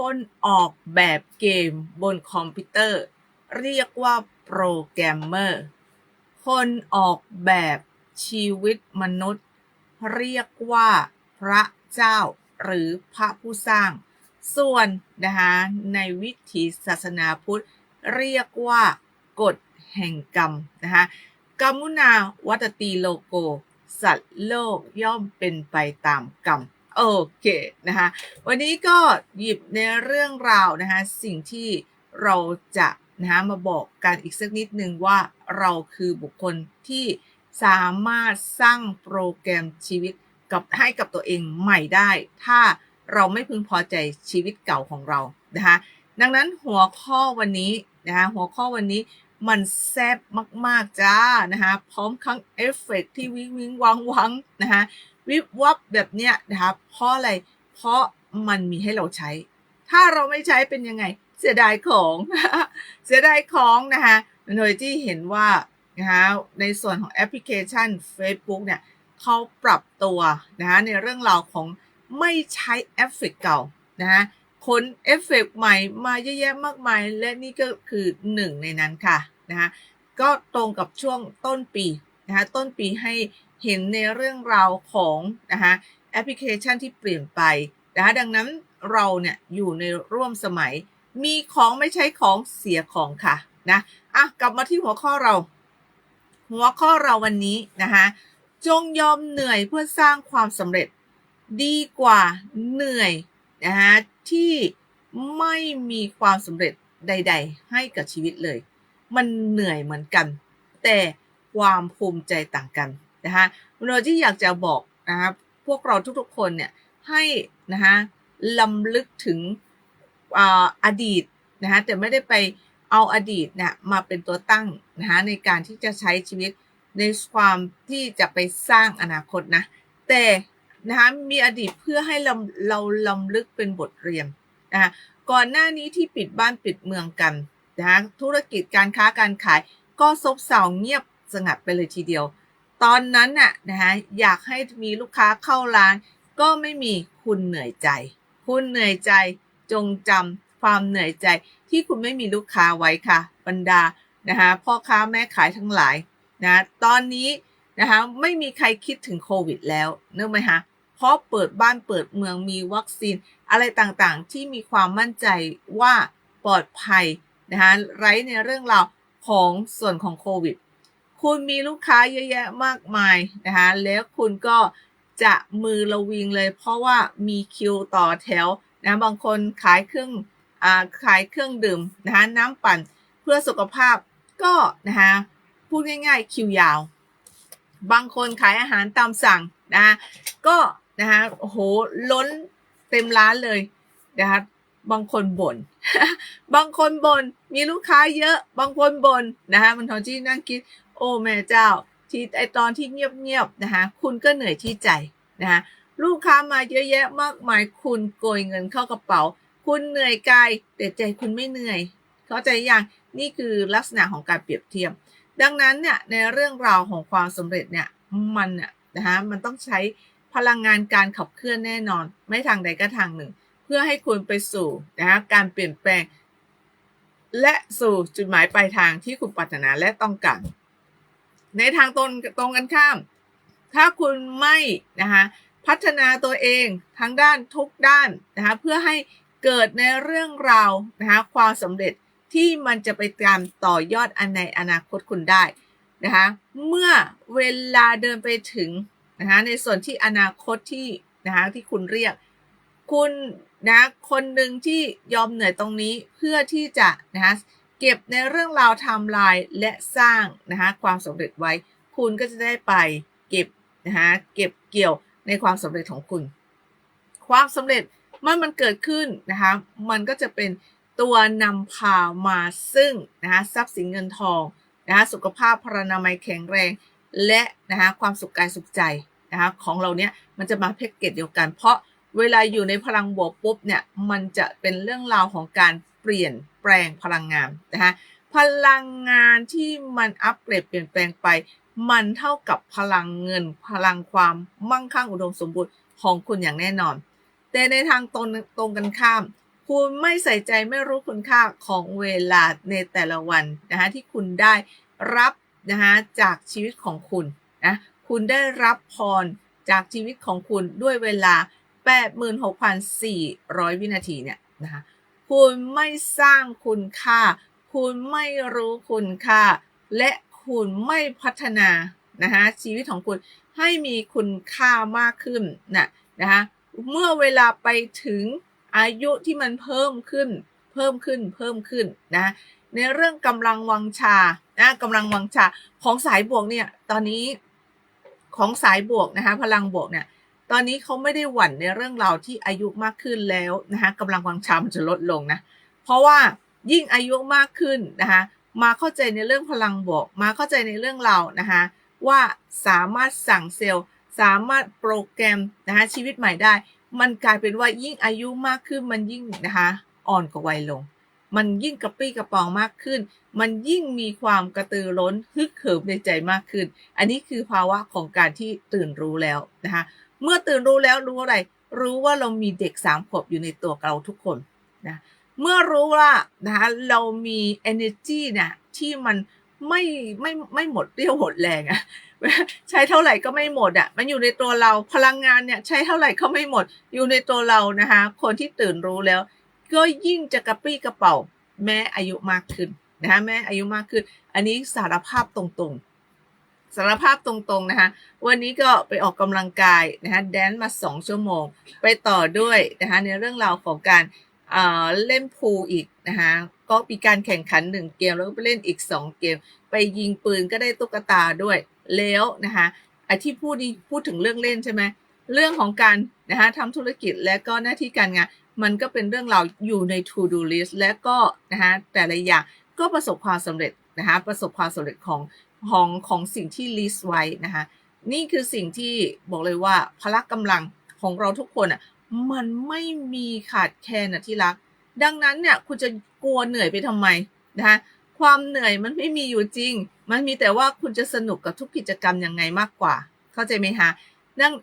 คนออกแบบเกมบนคอมพิวเตอร์ เรียกว่าโปรแกรมเมอร์ คนออกแบบชีวิตมนุษย์ เรียกว่าพระเจ้าหรือพระผู้สร้าง ส่วนนะคะในวิถีศาสนาพุทธ เรียกว่ากฎแห่งกรรมนะคะกรรมุนาวัตตีโลโก สัตว์โลกย่อมเป็นไปตามกรรม โอเคนะคะวันนี้ก็หยิบในเรื่องราวนะคะสิ่งที่เราจะนะคะมาบอกกันอีกสักนิดนึงว่าเราคือบุคคลที่สามารถสร้างโปรแกรมชีวิตกับให้กับตัวเองใหม่ได้ ถ้าเราไม่พึงพอใจชีวิตเก่าของเรานะคะดังนั้นหัวข้อวันนี้นะคะหัวข้อวันนี้ มันแซ่บมากๆจ้านะคะพร้อมทั้งเอฟเฟกต์ที่วิงวิงวังวังนะคะวิบวับแบบเนี้ยนะคะเพราะอะไร เพราะมันมีให้เราใช้ ถ้าเราไม่ใช้เป็นยังไง เสียดายของเสียดายของนะคะโดยที่เห็นว่านะคะในส่วนของแอปพลิเคชัน Facebook เนี่ยเขาปรับตัวนะคะในเรื่องราวของไม่ใช้เอฟเฟกต์เก่านะคะ ค้นเอฟเฟกต์ใหม่มาเยอะแยะมากมาย และนี่ก็คือหนึ่งในนั้นค่ะนะคะก็ตรงกับช่วงต้นปีนะคะต้นปีให้เห็นในเรื่องราวของนะคะแอปพลิเคชันที่เปลี่ยนไปนะคะดังนั้นเราเนี่ยอยู่ในร่วมสมัย มีของไม่ใช้ของเสียของค่ะนะอะกลับมาที่หัวข้อเรา หัวข้อเราวันนี้นะคะจงยอมเหนื่อยเพื่อสร้างความสำเร็จ ดีกว่าเหนื่อย นะคะที่ไม่มีความสำเร็จใด ๆ ให้กับชีวิตเลย มันเหนื่อยเหมือนกัน แต่ความภูมิใจต่างกันนะคะเราที่อยากจะบอกนะคะพวกเราทุกๆคนเนี่ยให้นะคะลำลึกถึงออดีตนะคะแต่ไม่ได้ไปเอาอดีตเนี่ยมาเป็นตัวตั้งนะคะในการที่จะใช้ชีวิตในความที่จะไปสร้างอนาคตนะ แต่ นะคะมีอดีตเพื่อให้เราเราลำลึกเป็นบทเรียนนะคะก่อนหน้านี้ที่ปิดบ้านปิดเมืองกันนะคะธุรกิจการค้าการขายก็ซบเซาเงียบสงัดไปเลยทีเดียว ตอนนั้นน่ะนะคะอยากให้มีลูกค้าเข้าร้าน ก็ไม่มีคุณเหนื่อยใจ คุณเหนื่อยใจจงจำความเหนื่อยใจที่คุณไม่มีลูกค้าไว้ค่ะ บรรดานะคะพ่อค้าแม่ขายทั้งหลายนะตอนนี้นะคะไม่มีใครคิดถึงโควิดแล้วเนื่องไหมคะ เพราะเปิดบ้านเปิดเมืองมีวัคซีน อะไรต่างๆ ที่มีความมั่นใจว่าปลอดภัยนะคะไร้ในเรื่องราวของส่วนของโควิด คุณมีลูกค้าเยอะแยะมากมายนะคะแล้วคุณก็จะมือระวิงเลย เพราะว่ามีคิวต่อแถวนะบางคนขายเครื่องอขายเครื่องดื่มนะคะน้ำปั่นเพื่อสุขภาพก็นะคะพูดง่ายๆคิวยาว บางคนขายอาหารตามสั่งนะะก็ นะคะโอ้โหล้นเต็มร้านเลยนะคะบางคนบน่นบางคนบน่นมีลูกค้าเยอะ บางคนบ่นนะคะมันทอนที่นั่งคิด โอ้แม่เจ้า ที่ไอตอนที่เงียบๆนะคะคุณก็เหนื่อยที่ใจนะคะลูกค้ามาเยอะแยะมากมายคุณโกยเงินเข้ากระเป๋า คุณเหนื่อยกายแต่ใจคุณไม่เหนื่อย เข้าใจยังนี่คือลักษณะของการเปรียบเทียบ ดังนั้นเนี่ยในเรื่องราวของความสำเร็จเนี่ยมันน่ะนะคะมันต้องใช้ พลังงานการขับเคลื่อนแน่นอน ไม่ทางใดก็ทางหนึ่ง เพื่อให้คุณไปสู่นะคะการเปลี่ยนแปลง และสู่จุดหมายปลายทางที่คุณปรารถนาและต้องการ ในทางตรงตรงกันข้าม ถ้าคุณไม่นะคะพัฒนาตัวเองทั้งด้านทุกด้านนะคะเพื่อให้เกิดในเรื่องราวนะคะความสำเร็จที่มันจะไปการต่อยอดอันในอนาคตคุณได้นะคะเมื่อเวลาเดินไปถึง นะคะในส่วนที่อนาคตที่นะคะที่คุณเรียก คุณนะคนหนึ่งที่ยอมเหนื่อยตรงนี้เพื่อที่จะนะคะเก็บในเรื่องราวไทม์ไลน์และสร้างนะคะความสำเร็จไว้ คุณก็จะได้ไปเก็บนะคะเก็บเกี่ยวในความสำเร็จของคุณ ความสำเร็จเมื่อมันเกิดขึ้นนะคะมันก็จะเป็นตัวนำพามาซึ่งนะคะทรัพย์สินเงินทองนะคะสุขภาพพรรณนามัยแข็งแรง และนะคะความสุขกายสุขใจ นะคะของเราเนี้ยมันจะมาแพ็กเกจเดียวกัน เพราะเวลาอยู่ในพลังบวกปุ๊บเนี่ยมันจะเป็นเรื่องราวของการเปลี่ยนแปลงพลังงานนะคะพลังงานที่มันอัปเกรดเปลี่ยนแปลงไป มันเท่ากับพลังเงิน พลังความมั่งคั่งอุดมสมบูรณ์ของคุณอย่างแน่นอน แต่ในทางตรงตรงกันข้าม คุณไม่ใส่ใจไม่รู้คุณค่าของเวลาในแต่ละวันนะคะที่คุณได้รับนะคะจากชีวิตของคุณนะ คุณได้รับพรจากชีวิตของคุณด้วยเวลา 86,400 วินาทีเนี่ยนะคะคุณไม่สร้างคุณค่า คุณไม่รู้คุณค่า และคุณไม่พัฒนานะคะชีวิตของคุณให้มีคุณค่ามากขึ้นนะนะคะเมื่อเวลาไปถึงอายุที่มันเพิ่มขึ้น เพิ่มขึ้นเพิ่มขึ้นนะในเรื่องกำลังวังชานะกำลังวังชาของสายบวกเนี่ยตอนนี้ ของสายบวกนะคะพลังบวกเนี่ยตอนนี้เขาไม่ได้หวั่นในเรื่องราวที่อายุมากขึ้นแล้วนะคะกำลังวังชามันจะลดลงนะเพราะว่ายิ่งอายุมากขึ้นนะคะมาเข้าใจในเรื่องพลังบวก มาเข้าใจในเรื่องเรานะคะว่าสามารถสั่งเซลล์ สามารถโปรแกรมนะคะชีวิตใหม่ได้ มันกลายเป็นว่ายิ่งอายุมากขึ้นมันยิ่งนะคะอ่อนกว่าวัยลง มันยิ่งกระปรี้กระป๋ามากขึ้น มันยิ่งมีความกระตือร้นฮึกเหิมในใจมากขึ้น อันนี้คือภาวะของการที่ตื่นรู้แล้วนะคะเมื่อตื่นรู้แล้วรู้อะไร รู้ว่าเรามีเด็กสามขวบอยู่ในตัวเราทุกคนนะเมื่อรู้ว่านะคะเรามี energy เนี่ยที่มันไม่ไม่ไม่หมดเรี่ยวหมดแรงอะใช้เท่าไหร่ก็ไม่หมดอะมันอยู่ในตัวเราพลังงานเนี่ยใช้เท่าไหร่ก็ไม่หมด อยู่ในตัวเรานะคะคนที่ตื่นรู้แล้ว ก็ยิ่งจะกระปรี้กระเป๋า แม้อายุมากขึ้นนะคะแม้อายุมากขึ้น อันนี้สารภาพตรงๆ สารภาพตรงๆนะคะวันนี้ก็ไปออกกำลังกายนะคะแดนมาสองชั่วโมง ไปต่อด้วยนะคะในเรื่องราวของการเเล่นพูลอีกนะคะก็มีการแข่งขันหนึ่งเกมแล้วก็ไปเล่นอีกสองเกม ไปยิงปืนก็ได้ตุ๊กตาด้วยแล้วนะคะไอ้ที่พูดนี่พูดถึงเรื่องเล่นใช่ไหมเรื่องของการนะคะทำธุรกิจและก็หน้าที่การงาน มันก็เป็นเรื่องเราอยู่ใน to do list และก็นะคะแต่ละอย่างก็ประสบความสำเร็จนะคะประสบความสำเร็จของของของสิ่งที่ list ไว้นะคะนี่คือสิ่งที่บอกเลยว่าพละกำลังของเราทุกคนอะมันไม่มีขาดแคลนอะที่รัก ดังนั้นเนี่ยคุณจะกลัวเหนื่อยไปทำไมนะคะความเหนื่อยมันไม่มีอยู่จริง มันมีแต่ว่าคุณจะสนุกกับทุกกิจกรรมยังไงมากกว่า เข้าใจไหมคะดัง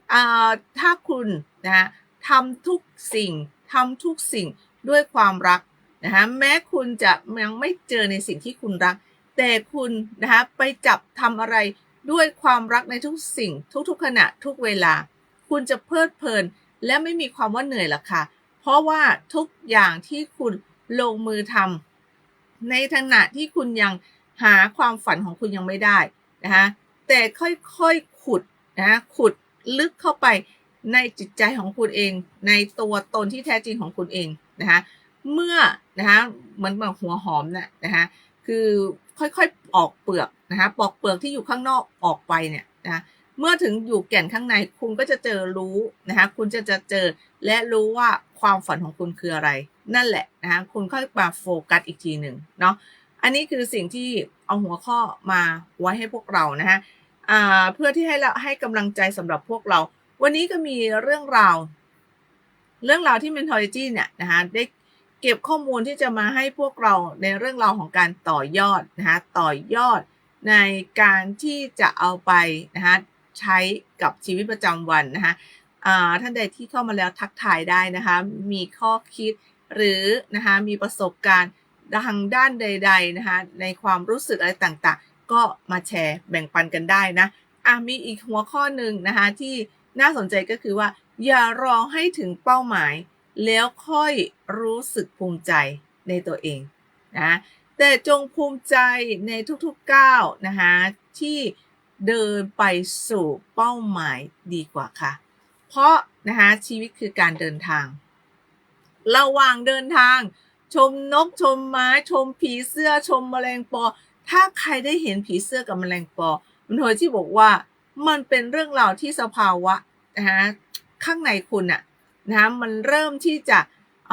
ถ้าคุณนะคะทำทุกสิ่ง ทำทุกสิ่งด้วยความรักนะคะแม้คุณจะยังไม่เจอในสิ่งที่คุณรัก แต่คุณนะคะไปจับทำอะไรด้วยความรักในทุกสิ่ง ทุกๆขณะทุกเวลา คุณจะเพลิดเพลิน และไม่มีความว่าเหนื่อยหรอกค่ะ เพราะว่าทุกอย่างที่คุณลงมือทำในขณะที่คุณยังหาความฝันของคุณยังไม่ได้นะคะแต่ค่อยๆขุดนะขุดลึกเข้าไป ในจิตใจของคุณเอง ในตัวตนที่แท้จริงของคุณเองนะคะเมื่อนะคะเหมือนแบบหัวหอมนะนะคะคือค่อยๆออกเปลือกนะคะปอกเปลือกที่อยู่ข้างนอกออกไปเนี่ยนะเมื่อถึงอยู่แก่นข้างในคุณก็จะเจอรู้นะคะคุณจะจะเจอและรู้ว่าความฝันของคุณคืออะไร นั่นแหละนะคะคุณค่อยมาโฟกัสอีกทีหนึ่งเนาะอันนี้คือสิ่งที่เอาหัวข้อมาไว้ให้พวกเรานะฮะเพื่อที่ให้เราให้กำลังใจสำหรับพวกเรา วันนี้ก็มีเรื่องราว เรื่องราวที่ Mentology เนี่ยนะคะได้เก็บข้อมูลที่จะมาให้พวกเราในเรื่องราวของการต่อยอดนะคะต่อยอดในการที่จะเอาไปนะคะใช้กับชีวิตประจำวันนะคะท่านใดที่เข้ามาแล้วทักทายได้นะคะมีข้อคิดหรือนะคะมีประสบการณ์ทางด้านใด ๆนะคะในความรู้สึกอะไรต่างๆ ก็มาแชร์แบ่งปันกันได้นะอะมีอีกหัวข้อหนึ่งนะคะที่ น่าสนใจก็คือว่า อย่ารอให้ถึงเป้าหมาย แล้วค่อยรู้สึกภูมิใจในตัวเองนะแต่จงภูมิใจในทุกๆก้าวนะคะที่เดินไปสู่เป้าหมายดีกว่าค่ะ เพราะนะคะชีวิตคือการเดินทาง ระหว่างเดินทาง ชมนกชมไม้ชมผีเสื้อชมแมลงปอ ถ้าใครได้เห็นผีเสื้อกับแมลงปอมันโดยที่บอกว่า มันเป็นเรื่องราวที่สภาวะนะคะข้างในคุณอะนะมันเริ่มที่จะเ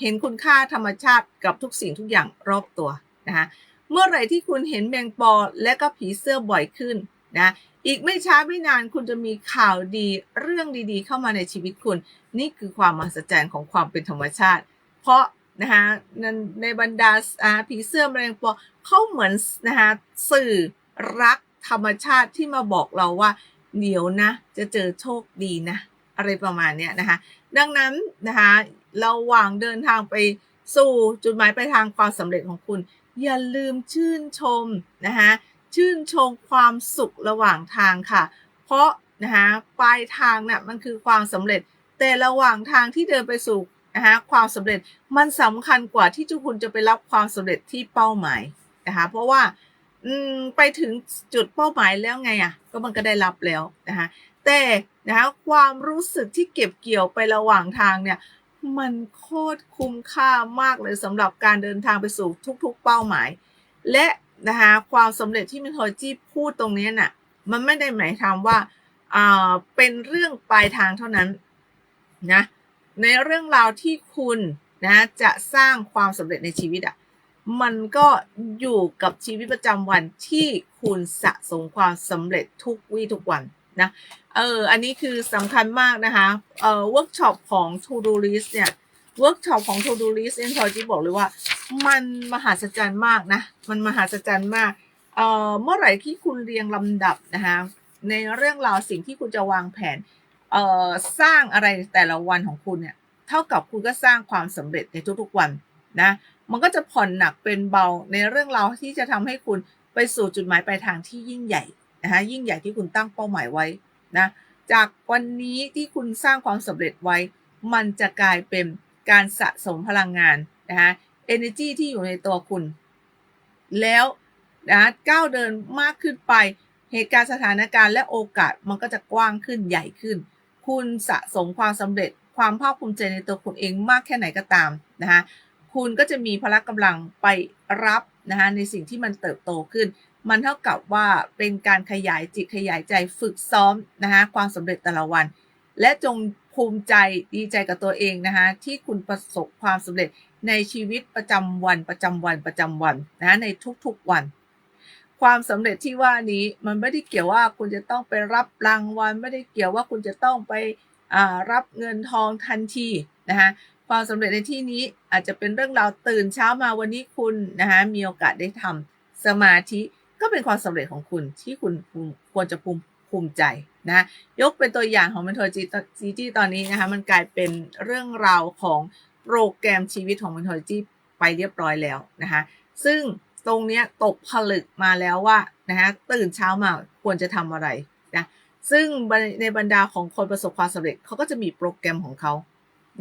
เห็นคุณค่าธรรมชาติกับทุกสิ่งทุกอย่างรอบตัวนะคะเมื่อไหร่ที่คุณเห็นแมงปอและก็ผีเสื้อบ่อยขึ้นนะอีกไม่ช้าไม่นานคุณจะมีข่าวดีเรื่องดีๆ เข้ามาในชีวิตคุณ นี่คือความมหัศจรรย์ของความเป็นธรรมชาติ เพราะนะคะในบรรดาผีเสื้อแมลงปอเขาเหมือนนะคะสื่อรัก ธรรมชาติที่มาบอกเราว่า เดี๋ยวนะ จะเจอโชคดีนะ อะไรประมาณนี้นะคะ ดังนั้นนะคะระหว่างเดินทางไปสู่จุดหมายปลายทางความสำเร็จของคุณ อย่าลืมชื่นชมนะคะชื่นชมความสุขระหว่างทางค่ะ เพราะนะคะปลายทางน่ะมันคือความสำเร็จ แต่ระหว่างทางที่เดินไปสู่นะคะความสำเร็จมันสำคัญกว่าที่ทุกคุณจะไปรับความสำเร็จที่เป้าหมายนะคะเพราะว่า อืมไปถึงจุดเป้าหมายแล้วไงอะ ก็มันก็ได้รับแล้วนะคะแต่นะคะความรู้สึกที่เก็บเกี่ยวไประหว่างทางเนี่ย มันโคตรคุ้มค่ามากเลยสำหรับการเดินทางไปสู่ทุกๆ เป้าหมาย และนะคะความสำเร็จที่มิทอจี้พูดตรงนี้น่ะ มันไม่ได้หมายความว่าอ่าเป็นเรื่องปลายทางเท่านั้นนะในเรื่องราวที่คุณนะจะสร้างความสำเร็จในชีวิตอะ่ะ มันก็อยู่กับชีวิตประจำวันที่คุณสะสมความสำเร็จทุกวี่ทุกวันนะเอออันนี้คือสำคัญมากนะคะเออเวิร์กช็อปของ To Do List เนี่ยเวิร์กช็อปของ To Do List เอ็นทอยจีบอกเลยว่า มันมหัศจรรย์มากนะมันมหัศจรรย์มากเออเมื่อไหร่ที่คุณเรียงลำดับนะคะในเรื่องราวสิ่งที่คุณจะวางแผนเอ่อสร้างอะไรแต่ละวันของคุณเนี่ยเท่ากับคุณก็สร้างความสำเร็จในทุกๆวันนะ มันก็จะผ่อนหนักเป็นเบาในเรื่องราวที่จะทำให้คุณไปสู่จุดหมายปลายทางที่ยิ่งใหญ่นะคะยิ่งใหญ่ที่คุณตั้งเป้าหมายไว้นะจากวันนี้ที่คุณสร้างความสำเร็จไว้ มันจะกลายเป็นการสะสมพลังงานนะคะ energy ที่อยู่ในตัวคุณ แล้วนะก้าวเดินมากขึ้นไป เหตุการณ์สถานการณ์และโอกาสมันก็จะกว้างขึ้นใหญ่ขึ้น คุณสะสมความสำเร็จความภาคภูมิใจในตัวคุณเองมากแค่ไหนก็ตามนะคะ คุณก็จะมีพละกำลังไปรับนะคะในสิ่งที่มันเติบโตขึ้น มันเท่ากับว่าเป็นการขยายจิตขยายใจฝึกซ้อมนะคะความสำเร็จแต่ละวัน และจงภูมิใจดีใจกับตัวเองนะคะที่คุณประสบความสำเร็จในชีวิตประจำวันประจำวันประจำวันนะในทุกๆวัน ความสำเร็จที่ว่านี้มันไม่ได้เกี่ยวว่าคุณจะต้องไปรับรางวัลไม่ได้เกี่ยวว่าคุณจะต้องไปรับเงินทองทันทีนะคะ ความสำเร็จในที่นี้อาจจะเป็นเรื่องราวตื่นเช้ามาวันนี้คุณนะคะมีโอกาสได้ทำสมาธิก็เป็นความสำเร็จของคุณที่คุณควรจะภูมิภูมิใจนะยกเป็นตัวอย่างของมันโทจีจีจีตอนนี้นะคะมันกลายเป็นเรื่องราวของโปรแกรมชีวิตของมันโทจีไปเรียบร้อยแล้วนะคะซึ่งตรงนี้ตกผลึกมาแล้วว่านะคะตื่นเช้ามาควรจะทำอะไรนะซึ่งในบรรดาของคนประสบความสำเร็จเขาก็จะมีโปรแกรมของเขา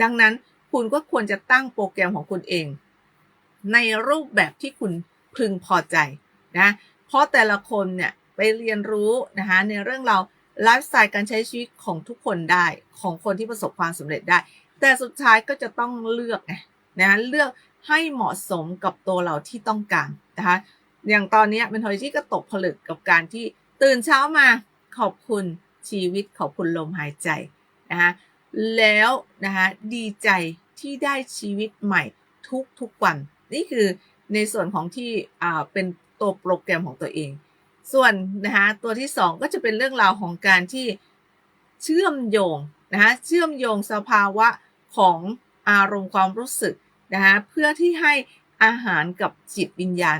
ดังนั้น คุณก็ควรจะตั้งโปรแกรมของคุณเอง ในรูปแบบที่คุณพึงพอใจนะเพราะแต่ละคนเนี่ยไปเรียนรู้นะคะในเรื่องเราไลฟ์สไตล์การใช้ชีวิตของทุกคนได้ของคนที่ประสบความสำเร็จได้ แต่สุดท้ายก็จะต้องเลือกนะเลือกให้เหมาะสมกับตัวเราที่ต้องการนะคะอย่างตอนนี้เป็นทอยที่ก็ตกผลึกกับการที่ตื่นเช้ามาขอบคุณชีวิตขอบคุณลมหายใจนะคะแล้วนะคะดีใจ ที่ได้ชีวิตใหม่ทุกทุกวัน นี่คือในส่วนของที่อ่าเป็นตัวโปรแกรมของตัวเอง ส่วนนะคะตัวที่ 2 ก็จะเป็นเรื่องราวของการที่เชื่อมโยงนะคะเชื่อมโยงสภาวะของอารมณ์ความรู้สึกนะคะเพื่อที่ให้อาหารกับจิตวิญญาณ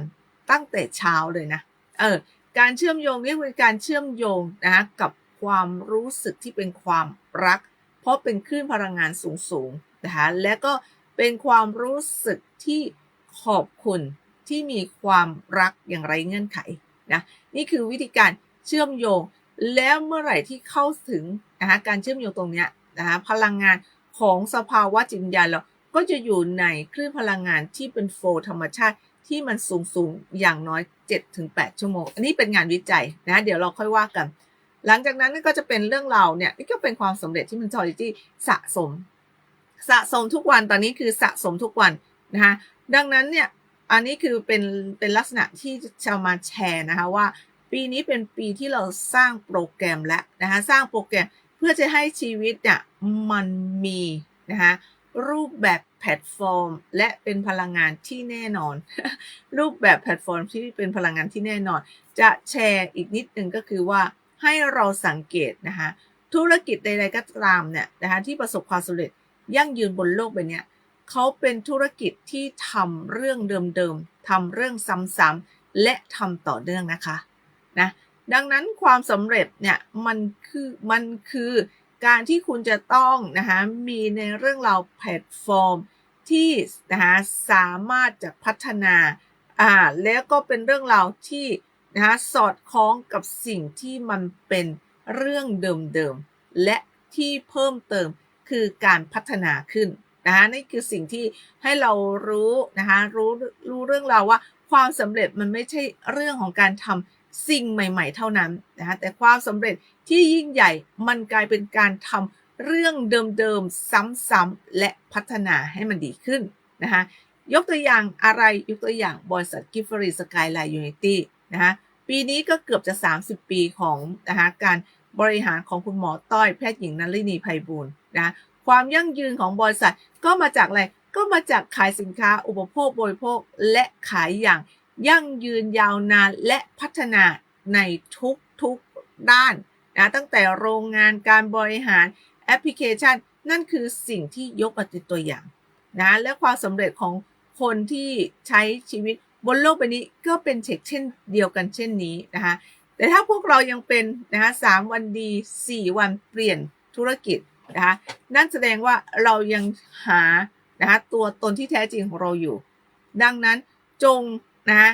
ตั้งแต่เช้าเลยนะเออการเชื่อมโยงเรียกว่าการเชื่อมโยงนะคะกับความรู้สึกที่เป็นความรัก เพราะเป็นคลื่นพลังงานสูง นะคะและก็เป็นความรู้สึกที่ขอบคุณที่มีความรักอย่างไรเงื่อนไขนะนี่คือวิธีการเชื่อมโยง แล้วเมื่อไหร่ที่เข้าถึงนะคะการเชื่อมโยงตรงนี้นะคะพลังงานของสภาวะจิตวิญญาณเราก็จะอยู่ในคลื่นพลังงานที่เป็นโฟธรรมชาติที่มันสูงสูงอย่างน้อย 7-8 ชั่วโมง อันนี้เป็นงานวิจัยนะเดี๋ยวเราค่อยว่ากัน หลังจากนั้นก็จะเป็นเรื่องเราเนี่ยนี่ก็เป็นความสำเร็จที่มันจอยที่สะสม สะสมทุกวันตอนนี้คือสะสมทุกวันนะคะดังนั้นเนี่ยอันนี้คือเป็นเป็นลักษณะที่จะมาแชร์นะคะว่า ปีนี้เป็นปีที่เราสร้างโปรแกรมแล้วนะคะสร้างโปรแกรมเพื่อจะให้ชีวิตเนี่ยมันมีนะคะรูปแบบแพลตฟอร์ม และเป็นพลังงานที่แน่นอน รูปแบบแพลตฟอร์มที่เป็นพลังงานที่แน่นอน จะแชร์อีกนิดนึงก็คือว่าให้เราสังเกตนะคะธุรกิจใดๆก็ตามเนี่ยนะคะที่ประสบความสำเร็จ ยั่งยืนบนโลกใบนี้เขาเป็นธุรกิจที่ทำเรื่องเดิมๆทำเรื่องซ้ำๆและทำต่อเนื่องนะคะนะดังนั้นความสำเร็จเนี่ยมันคือมันคือการที่คุณจะต้องนะคะมีในเรื่องราวแพลตฟอร์มที่นะคะสามารถจะพัฒนาอ่าแล้วก็เป็นเรื่องราวที่นะคะสอดคล้องกับสิ่งที่มันเป็นเรื่องเดิมๆและที่เพิ่มเติม คือการพัฒนาขึ้นนะคะนี่คือสิ่งที่ให้เรารู้นะคะรู้รู้เรื่องราวว่า ความสำเร็จมันไม่ใช่เรื่องของการทำสิ่งใหม่ ๆ เท่านั้นนะคะแต่ความสำเร็จที่ยิ่งใหญ่มันกลายเป็นการทำเรื่องเดิมๆซ้ำๆและพัฒนาให้มันดีขึ้นนะคะยกตัวอย่างอะไรยกตัวอย่างบริษัทกิฟฟรีสกายไลน์ยูนิตี้นะคะปีนี้ก็เกือบจะ 30 ปีของนะคะการบริหารของคุณหมอต้อยแพทย์หญิงนลินีไพบูลย์ นะความยั่งยืนของบริษัทก็มาจากอะไรก็มาจากขายสินค้าอุปโภคบริโภคและขายอย่างยั่งยืนยาวนานและพัฒนาในทุกๆด้านนะตั้งแต่โรงงานการบริหารแอปพลิเคชัน นั่นคือสิ่งที่ยกมาเป็นตัวอย่างนะและความสำเร็จของคนที่ใช้ชีวิตบนโลกใบนี้ก็เป็นเช่นเดียวกันเช่นนี้นะคะแต่ถ้าพวกเรายังเป็นนะคะสามวันดีสี่วันเปลี่ยนธุรกิจ นะคะนั่นแสดงว่าเรายังหานะคะตัวตนที่แท้จริงของเราอยู่ ดังนั้นจงนะ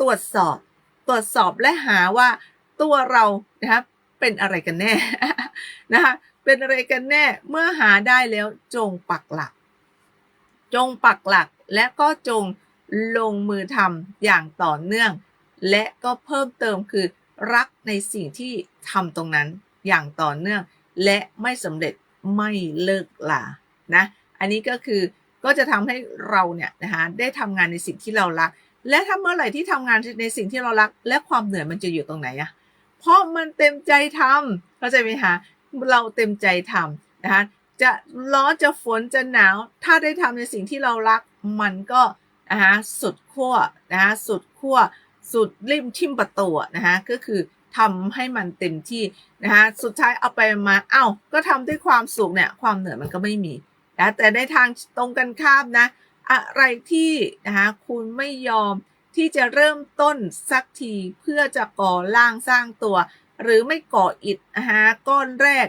ตรวจสอบตรวจสอบและหาว่าตัวเรานะคะเป็นอะไรกันแน่นะคะเป็นอะไรกันแน่เมื่อหาได้แล้วจงปักหลัก จงปักหลักและก็จงลงมือทำอย่างต่อเนื่อง และก็เพิ่มเติมคือรักในสิ่งที่ทำตรงนั้นอย่างต่อเนื่อง และไม่สำเร็จไม่เลิกลานะอันนี้ก็คือก็จะทำให้เราเนี่ยนะคะได้ทำงานในสิ่งที่เรารัก และถ้าเมื่อไหร่ที่ทำงานในสิ่งที่เรารัก และความเหนื่อยมันจะอยู่ตรงไหนอะเพราะมันเต็มใจทำเข้าใจไหมคะเราเต็มใจทำนะคะจะร้อนจะฝนจะหนาว ถ้าได้ทำในสิ่งที่เรารัก มันก็นะคะสุดขั้วนะคะสุดขั้วสุดริมทิมประตูนะคะก็คือ ทำให้มันเต็มที่นะคะสุดท้ายเอาไปมาเอ้าก็ทำด้วยความสุขเนี่ยความเหนื่อยมันก็ไม่มีนะแต่ในทางตรงกันข้ามนะ อะไรที่นะคะคุณไม่ยอมที่จะเริ่มต้นสักทีเพื่อจะก่อร่างสร้างตัว หรือไม่ก่ออิฐนะคะก้อนแรก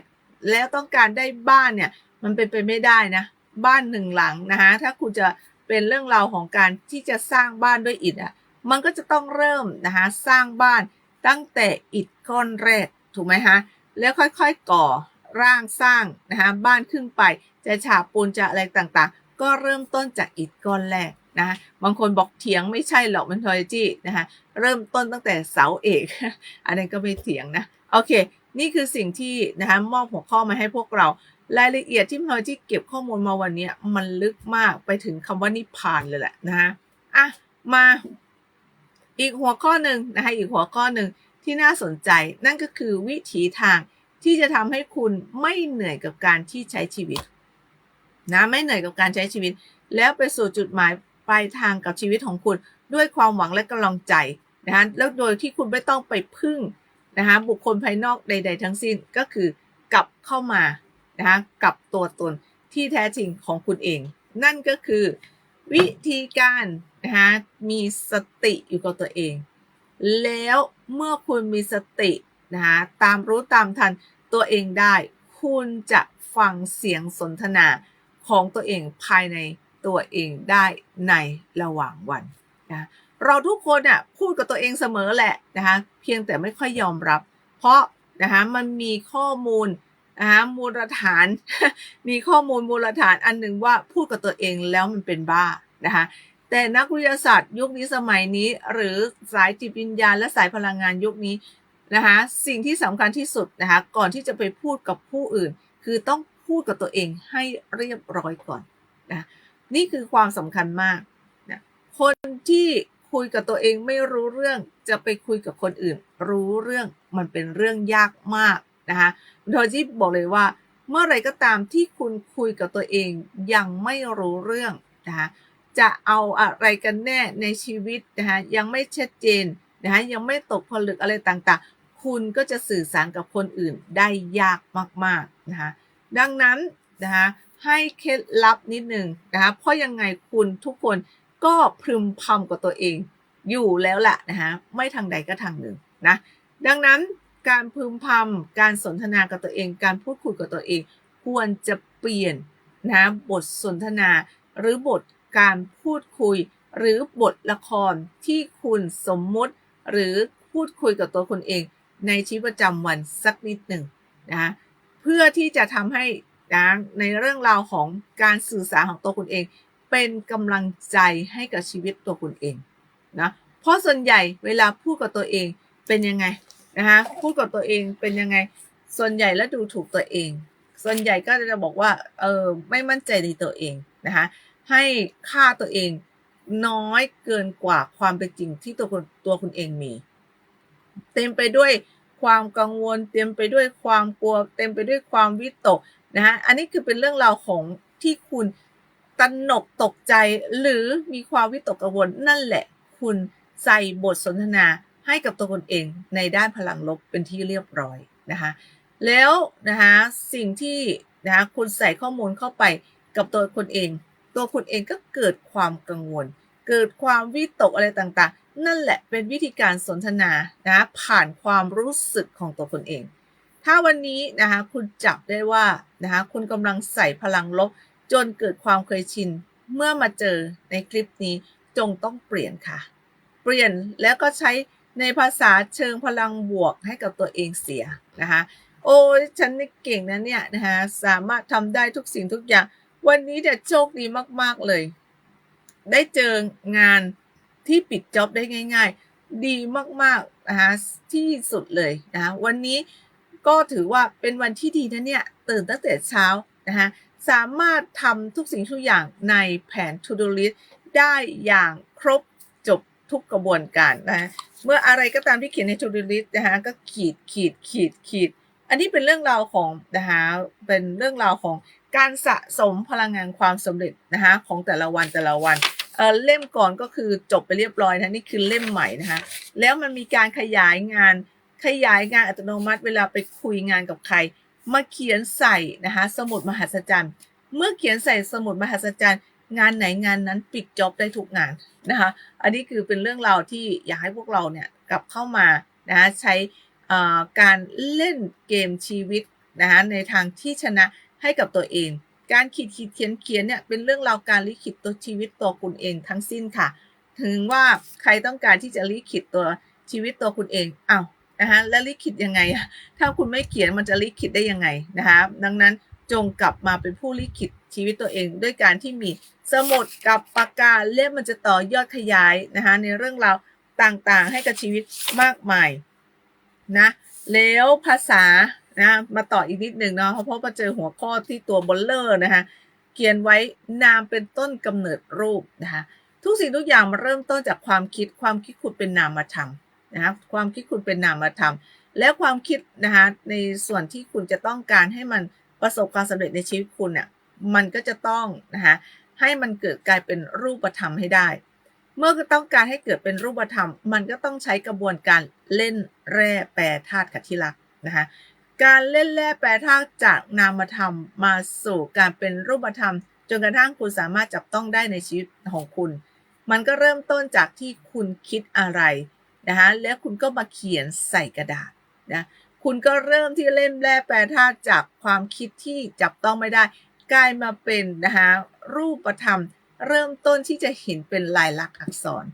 แล้วต้องการได้บ้านเนี่ยมันเป็นไปไม่ได้นะบ้านหนึ่งหลังนะคะถ้าคุณจะเป็นเรื่องราวของการที่จะสร้างบ้านด้วยอิฐอะมันก็จะต้องเริ่มนะคะสร้างบ้าน ตั้งแต่อิฐก้อนแรกถูกไหมคะแล้วค่อยๆก่อร่างสร้างนะคะบ้านขึ้นไป จะฉาบปูนจะอะไรต่างๆ ก็เริ่มต้นจากอิฐก้อนแรกนะบางคนบอกเถียงไม่ใช่หรอกมันทอยจี้นะคะเริ่มต้นตั้งแต่เสาเอก อันนี้ก็ไม่เถียงนะโอเค นี่คือสิ่งที่นะคะมอบหัวข้อมาให้พวกเรา รายละเอียดที่พลอยที่เก็บข้อมูลมาวันนี้มันลึกมากไปถึงคำว่านิพพานเลยแหละนะคะอะมา อีกหัวข้อหนึ่งนะคะอีกหัวข้อหนึ่งที่น่าสนใจนั่นก็คือวิถีทางที่จะทำให้คุณไม่เหนื่อยกับการที่ใช้ชีวิตนะไม่เหนื่อยกับการใช้ชีวิต แล้วไปสู่จุดหมายปลายทางกับชีวิตของคุณ ด้วยความหวังและกำลังใจนะคะแล้วโดยที่คุณไม่ต้องไปพึ่งนะคะบุคคลภายนอกใด ๆ ทั้งสิ้นก็คือกลับเข้ามานะคะกับตัวตนที่แท้จริงของคุณเอง นั่นก็คือ วิธีการนะคะมีสติอยู่กับตัวเอง แล้วเมื่อคุณมีสตินะคะตามรู้ตามทันตัวเองได้ คุณจะฟังเสียงสนทนาของตัวเองภายในตัวเองได้ในระหว่างวันนะเราทุกคนอะพูดกับตัวเองเสมอแหละนะคะเพียงแต่ไม่ค่อยยอมรับ เพราะนะคะมันมีข้อมูล นะคะมูลฐาน มีข้อมูลมูลฐานอันหนึ่งว่าพูดกับตัวเองแล้วมันเป็นบ้านะคะแต่นักวิทยาศาสตร์ยุคนี้สมัยนี้ หรือสายจิตวิญญาณและสายพลังงานยุคนี้นะคะสิ่งที่สำคัญที่สุดนะคะก่อนที่จะไปพูดกับผู้อื่น คือต้องพูดกับตัวเองให้เรียบร้อยก่อนนะนี่คือความสำคัญมากนะคนที่คุยกับตัวเองไม่รู้เรื่องจะไปคุยกับคนอื่น รู้เรื่องมันเป็นเรื่องยากมาก นะคะโดยที่บอกเลยว่า เมื่อไรก็ตามที่คุณคุยกับตัวเองยังไม่รู้เรื่องนะคะจะเอาอะไรกันแน่ในชีวิตนะคะยังไม่ชัดเจนนะคะยังไม่ตกผลึกอะไรต่างๆ คุณก็จะสื่อสารกับคนอื่นได้ยากมากๆนะคะดังนั้นนะคะให้เคล็ดลับนิดนึงนะคะเพราะยังไงคุณทุกคนก็พึมพำกับตัวเองอยู่แล้วแหละนะคะไม่ทางใดก็ทางหนึ่งนะดังนั้น การพึมพำการสนทนากับตัวเอง การพูดคุยกับตัวเอง ควรจะเปลี่ยนนะบทสนทนา หรือบทการพูดคุย หรือบทละครที่คุณสมมุติ หรือพูดคุยกับตัวคุณเอง ในชีวิตประจำวันสักนิดหนึ่งนะเพื่อที่จะทำให้นะในเรื่องราวของการสื่อสารของตัวคุณเอง เป็นกำลังใจให้กับชีวิตตัวคุณเองนะเพราะส่วนใหญ่เวลาพูดกับตัวเองเป็นยังไง นะคะพูดกับตัวเองเป็นยังไง ส่วนใหญ่แล้วดูถูกตัวเอง ส่วนใหญ่ก็จะบอกว่าเออไม่มั่นใจในตัวเองนะคะให้ค่าตัวเองน้อยเกินกว่าความเป็นจริงที่ตัวคุณตัวคุณเองมี เต็มไปด้วยความกังวล เต็มไปด้วยความกลัว เต็มไปด้วยความวิตกนะฮะอันนี้คือเป็นเรื่องราวของที่คุณตระหนกตกใจหรือมีความวิตกกังวลนั่นแหละ คุณใส่บทสนทนา ให้กับตัวคุณเองในด้านพลังลบเป็นที่เรียบร้อยนะคะแล้วนะคะสิ่งที่นะคะคุณใส่ข้อมูลเข้าไปกับตัวคุณเอง ตัวคุณเองก็เกิดความกังวล เกิดความวิตกอะไรต่างๆ นั่นแหละเป็นวิธีการสนทนานะผ่านความรู้สึกของตัวคุณเอง ถ้าวันนี้นะคะคุณจับได้ว่านะคะคุณกำลังใส่พลังลบ จนเกิดความเคยชิน เมื่อมาเจอในคลิปนี้จงต้องเปลี่ยนค่ะ เปลี่ยนแล้วก็ใช้ ในภาษาเชิงพลังบวกให้กับตัวเองเสียนะคะโอ้ยฉันนี่เก่งนะเนี่ยนะคะสามารถทำได้ทุกสิ่งทุกอย่าง วันนี้เดี๋ยโชคดีมาก ๆ เลย ได้เจองานที่ปิดจ็อบได้ง่าย ๆ ดีมากๆนะคะที่สุดเลยนะคะวันนี้ก็ถือว่าเป็นวันที่ดีนะเนี่ยตื่นตั้งแต่เช้านะคะสามารถทำทุกสิ่งทุกอย่างในแผน To Do List ได้อย่างครบจบทุกกระบวนการนะ เมื่ออะไรก็ตามที่เขียนใน To Do List นะคะก็ขีดขีดขีดขีด อันนี้เป็นเรื่องราวของนะคะเป็นเรื่องราวของการสะสมพลังงานความสำเร็จนะคะของแต่ละวันแต่ละวันเออเล่มก่อนก็คือจบไปเรียบร้อยนะนี่คือเล่มใหม่นะคะแล้วมันมีการขยายงานขยายงานอัตโนมัติเวลาไปคุยงานกับใคร มาเขียนใส่นะคะสมุดมหัศจรรย์ เมื่อเขียนใส่สมุดมหัศจรรย์ งานไหนงานนั้นปิดจ็อบได้ทุกงานนะคะ อันนี้คือเป็นเรื่องราวที่อยากให้พวกเราเนี่ยกลับเข้ามานะะใช้การเล่นเกมชีวิตนะคะในทางที่ชนะให้กับตัวเอง การขีดขีดเขียนเขียนเนี่ยเป็นเรื่องราวการลิขิตตัวชีวิตตัวคุณเองทั้งสิ้นค่ะ ถึงว่าใครต้องการที่จะลิขิตตัวชีวิตตัวคุณเองอ้าวนะคะแล้วลิขิตยังไง ถ้าคุณไม่เขียนมันจะลิขิตได้ยังไงนะคะดังนั้น จงกลับมาเป็นผู้ลิขิตชีวิตตัวเอง ด้วยการที่มีสมุดกับปากกาเล่มมันจะต่อยอดขยายนะคะในเรื่องราวต่างๆ ให้กับชีวิตมากมายนะแล้วภาษานะมาต่ออีกนิดหนึ่งเนาะเพราะมาเจอหัวข้อที่ตัวบอลเลอร์นะคะเขียนไว้นามเป็นต้นกำเนิดรูปนะคะทุกสิ่งทุกอย่างมาเริ่มต้นจากความคิดความคิดคุณเป็นนามธรรมนะคะความคิดคุณเป็นนามธรรม และความคิดนะคะในส่วนที่คุณจะต้องการให้มัน ประสบความสำเร็จในชีวิตคุณเนี่ยมันก็จะต้องนะคะให้มันเกิดกลายเป็นรูปธรรมให้ได้ เมื่อต้องการให้เกิดเป็นรูปธรรม มันก็ต้องใช้กระบวนการเล่นแร่แปรธาตุกับที่รักนะคะการเล่นแร่แปรธาตุจากนามธรรมมาสู่การเป็นรูปธรรม จนกระทั่งคุณสามารถจับต้องได้ในชีวิตของคุณ มันก็เริ่มต้นจากที่คุณคิดอะไรนะคะแล้วคุณก็มาเขียนใส่กระดาษ นะคุณก็เริ่มที่เล่นแร่แปรธาตุจากความคิดที่จับต้องไม่ได้ กลายมาเป็นนะคะรูปธรรม เริ่มต้นที่จะเห็นเป็นลายลักษณ์อักษร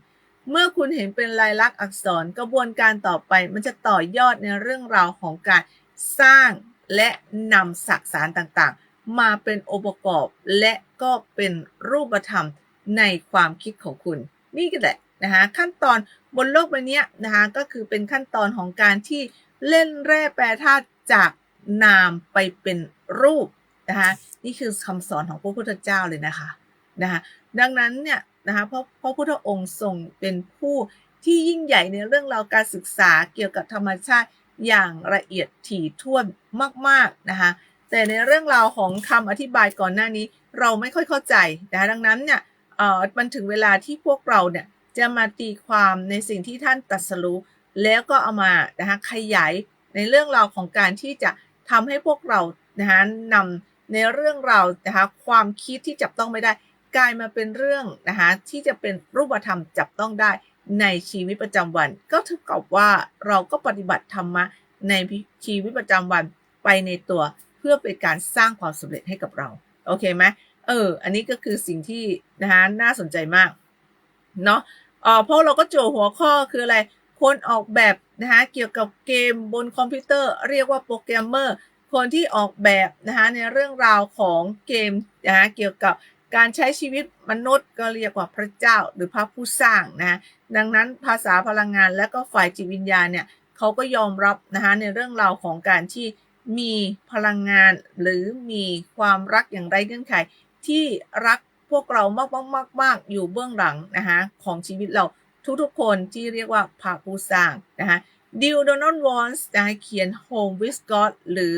เมื่อคุณเห็นเป็นลายลักษณ์อักษรกระบวนการต่อไป มันจะต่อยอดในเรื่องราวของการสร้างและนำสสารต่างๆ มาเป็นองค์ประกอบ และก็เป็นรูปธรรมในความคิดของคุณ นี่ก็แหละนะคะขั้นตอนบนโลกใบนี้นะคะก็คือเป็นขั้นตอนของการที่ เล่นแร่แปรธาตุจากนามไปเป็นรูปนะคะนี่คือคำสอนของพระพุทธเจ้าเลยนะคะนะคะดังนั้นเนี่ยนะคะเพราะพระพุทธองค์ทรงเป็นผู้ที่ยิ่งใหญ่ในเรื่องราวการศึกษาเกี่ยวกับธรรมชาติอย่างละเอียดถี่ถ้วนมากๆนะคะแต่ในเรื่องราวของคำอธิบายก่อนหน้านี้ เราไม่ค่อยเข้าใจนะคะดังนั้นเนี่ยเออมันถึงเวลาที่พวกเราเนี่ยจะมาตีความในสิ่งที่ท่านตรัสรู้ แล้วก็เอามานะคะขยายในเรื่องราวของการที่จะทำให้พวกเรานะคะนำในเรื่องราวนะคะความคิดที่จับต้องไม่ได้ กลายมาเป็นเรื่องนะคะที่จะเป็นรูปธรรมจับต้องได้ในชีวิตประจำวัน ก็เท่ากับว่าเราก็ปฏิบัติธรรมะในชีวิตประจำวันไปในตัวเพื่อเป็นการสร้างความสำเร็จให้กับเราโอเคไหมเออ อันนี้ก็คือสิ่งที่นะคะน่าสนใจมากเนาะเออเพราะเราก็โจหัวข้อคืออะไร คนออกแบบนะคะเกี่ยวกับเกมบนคอมพิวเตอร์เรียกว่าโปรแกรมเมอร์คนที่ออกแบบนะคะในเรื่องราวของเกมนะคะเกี่ยวกับการใช้ชีวิตมนุษย์ก็เรียกว่าพระเจ้าหรือพระผู้สร้างนะดังนั้นภาษาพลังงานและก็ฝ่ายจิตวิญญาณเนี่ยเขาก็ยอมรับนะคะในเรื่องราวของการที่มีพลังงานหรือมีความรักอย่างไรเงื่อนไข ที่รักพวกเรามากมากมากมากอยู่เบื้องหลังนะคะของชีวิตเรา ทุกๆคนที่เรียกว่าพระผู้สร้างนะคะดิวโดนัลด์วอนส์นะเขียน Home with God หรือ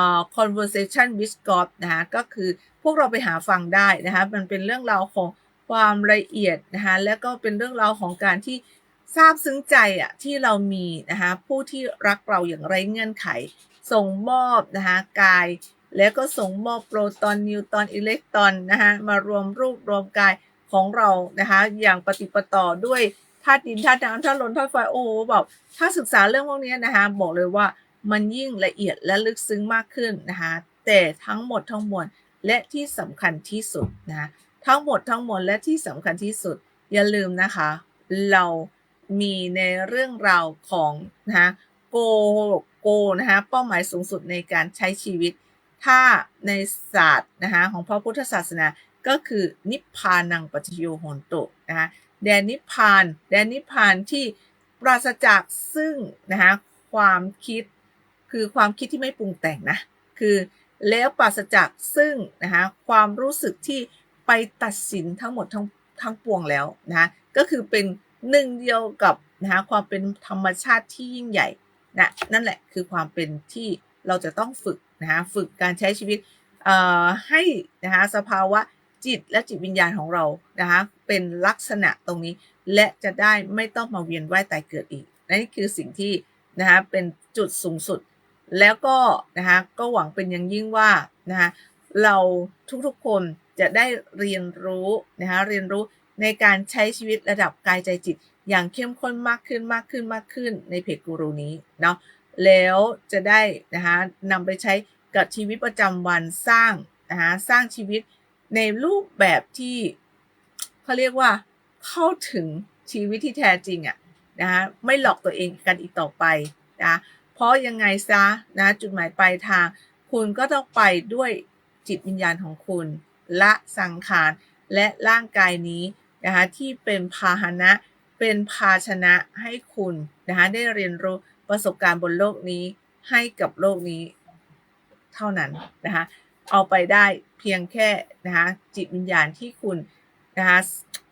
uh, conversation with God นะคะก็คือพวกเราไปหาฟังได้นะคะมันเป็นเรื่องราวของความละเอียดนะคะและก็เป็นเรื่องราวของการที่ทราบซึ้งใจอะที่เรามีนะคะผู้ที่รักเราอย่างไรเงื่อนไข ส่งมอบนะคะกาย แล้วก็ส่งมอบโปรตอนนิวตอนอิเล็กตรอนนะคะมารวมรูปรวมกาย ของเรานะคะ อย่างปฏิปต่อด้วยธาตุดินธาตุน้ำธาตุลมธาตุไฟโอ้แบบถ้าศึกษาเรื่องพวกนี้นะคะ บอกเลยว่ามันยิ่งละเอียดและลึกซึ้งมากขึ้นนะคะ แต่ทั้งหมดทั้งมวลและที่สำคัญที่สุดนะะทั้งหมดทั้งมวลและที่สำคัญที่สุด อย่าลืมนะคะ เรามีในเรื่องราวของนะคะโกโกนะคะเป้าหมายสูงสุดในการใช้ชีวิต ถ้าในศาสตร์นะคะของพระพุทธศาสนา ก็คือนิพพานังปัจโยโหนโตนะคะแดนนิพพานแดนนิพพานที่ปราศจากซึ่งนะคะความคิดคือความคิดที่ไม่ปรุงแต่งนะคือแล้วปราศจากซึ่งนะคะความรู้สึกที่ไปตัดสินทั้งหมดทั้งทั้งปวงแล้วนะะก็คือเป็นหนึ่งเดียวกับนะคะความเป็นธรรมชาติที่ยิ่งใหญ่นะนั่นแหละคือความเป็นที่เราจะต้องฝึกนะคะฝึกการใช้ชีวิตให้นะคะสภาวะ จิตและจิตวิญญาณของเรานะคะเป็นลักษณะตรงนี้ และจะได้ไม่ต้องมาเวียนว่ายตายเกิดอีกนี่คือสิ่งที่นะคะเป็นจุดสูงสุด แล้วก็นะคะก็หวังเป็นอย่างยิ่งว่านะคะเราทุกๆคนจะได้เรียนรู้นะคะเรียนรู้ในการใช้ชีวิตระดับกายใจจิต อย่างเข้มข้นมากขึ้นมากขึ้นมากขึ้นในเพจกูรูนี้เนาะแล้วจะได้นะคะนำไปใช้กับชีวิตประจำวันสร้างนะคะสร้างชีวิต ในรูปแบบที่เขาเรียกว่าเข้าถึงชีวิตที่แท้จริงอะ่ะนะคะไม่หลอกตัวเองกันอีกต่อไปนะเพราะยังไงซะนะจุดหมายปลายทาง คุณก็ต้องไปด้วยจิตวิญญาณของคุณ ละสังขารและร่างกายนี้นะคะที่เป็นพาหนะเป็นภาชนะให้คุณนะคะได้เรียนรู้ประสบการณ์บนโลกนี้ให้กับโลกนี้เท่านั้นนะคะ เอาไปได้เพียงแค่นะคะจิตวิญญาณที่คุณนะคะ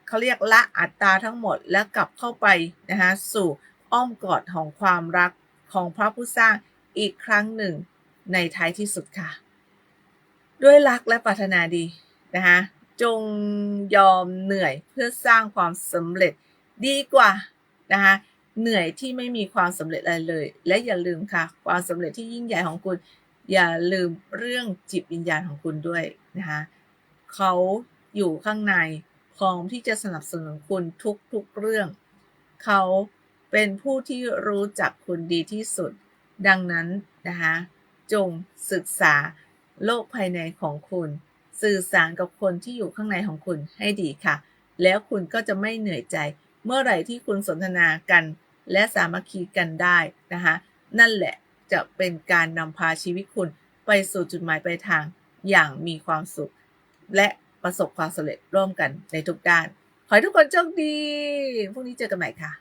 เขาเรียกละอัตตาทั้งหมดแล้วกลับเข้าไปนะคะสู่อ้อมกอดของความรักของพระผู้สร้างอีกครั้งหนึ่งในท้ายที่สุดค่ะ ด้วยรักและปรารถนาดีนะคะจงยอมเหนื่อยเพื่อสร้างความสำเร็จดีกว่านะคะเหนื่อยที่ไม่มีความสำเร็จอะไรเลย และอย่าลืมค่ะ ความสำเร็จที่ยิ่งใหญ่ของคุณ อย่าลืมเรื่องจิตวิญญาณของคุณด้วยนะคะเขาอยู่ข้างในพร้อมที่จะสนับสนุนคุณทุกๆเรื่อง เขาเป็นผู้ที่รู้จักคุณดีที่สุด ดังนั้นนะคะจงศึกษาโลกภายในของคุณ สื่อสารกับคนที่อยู่ข้างในของคุณให้ดีค่ะ แล้วคุณก็จะไม่เหนื่อยใจ เมื่อไหร่ที่คุณสนทนากัน และสามัคคีกันได้นะคะนั่นแหละ จะเป็นการนำพาชีวิตคุณไปสู่จุดหมายปลายทางอย่างมีความสุข และประสบความสำเร็จร่วมกันในทุกด้าน ขอให้ทุกคนโชคดี พรุ่งนี้เจอกันใหม่ค่ะ